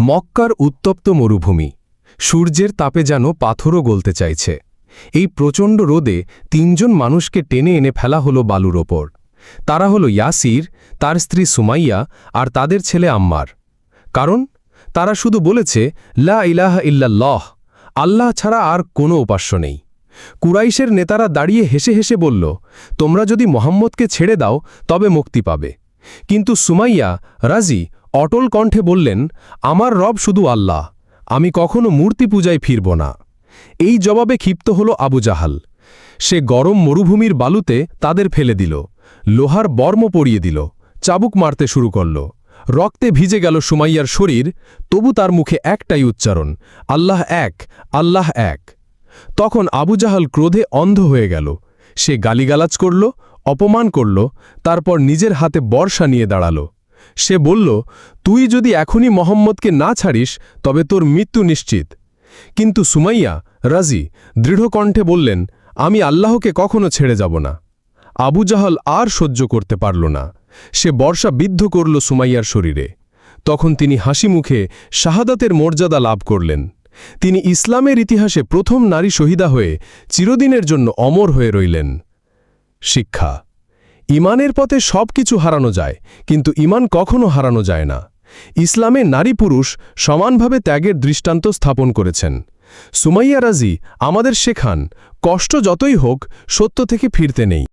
মক্কার উত্তপ্ত মরুভূমি। সূর্যের তাপে যেন পাথরও গলতে চাইছে। এই প্রচণ্ড রোদে তিনজন মানুষকে টেনে এনে ফেলা হলো বালুর ওপর। তারা হলো ইয়াসির, তার স্ত্রী সুমাইয়া আর তাদের ছেলে আম্মার। কারণ, তারা শুধু বলেছে, লা ইলাহা ইল্লাল্লাহ, আল্লাহ ছাড়া আর কোনো উপাস্য নেই। কুরাইশের নেতারা দাঁড়িয়ে হেসে হেসে বলল, তোমরা যদি মোহাম্মদকে ছেড়ে দাও, তবে মুক্তি পাবে। কিন্তু সুমাইয়া, রাজি অটল কণ্ঠে বললেন, আমার রব শুধু আল্লাহ, আমি কখনো মূর্তি পূজায় ফিরব না। এই জবাবে ক্ষিপ্ত হল আবু জাহাল। সে গরম মরুভূমির বালুতে তাদের ফেলে দিল, লোহার বর্ম পরিয়ে দিল, চাবুক মারতে শুরু করল। রক্তে ভিজে গেল সুমাইয়ার শরীর, তবু তার মুখে একটাই উচ্চারণ, আল্লাহ এক আল্লাহ এক। তখন আবু জাহাল ক্রোধে অন্ধ হয়ে গেল। সে গালিগালাজ করল, অপমান করল, তারপর নিজের হাতে বর্ষা নিয়ে দাঁড়াল। সে বলল, তুই যদি এখনই মোহাম্মদকে না ছাড়িস, তবে তোর মৃত্যু নিশ্চিত। কিন্তু সুমাইয়া, রাজি দৃঢ়কণ্ঠে বললেন, আমি আল্লাহকে কখনো ছেড়ে যাব না। আবু জাহাল আর সহ্য করতে পারল না। সে বর্ষা বিদ্ধ করল সুমাইয়ার শরীরে। তখন তিনি হাসি মুখে শাহাদাতের মর্যাদা লাভ করলেন। তিনি ইসলামের ইতিহাসে প্রথম নারী শহীদা হয়ে চিরদিনের জন্য অমর হয়ে রইলেন। শিক্ষা ইমানের পথে সব কিছু হারানো যায়, কিন্তু ইমান কখনো হারানো যায় না। ইসলামে নারী পুরুষ সমানভাবে ত্যাগের দৃষ্টান্ত স্থাপন করেছেন। সুমাইয়া রাজি আমাদের শেখান, কষ্ট যতই হোক সত্য থেকে ফিরতে নেই।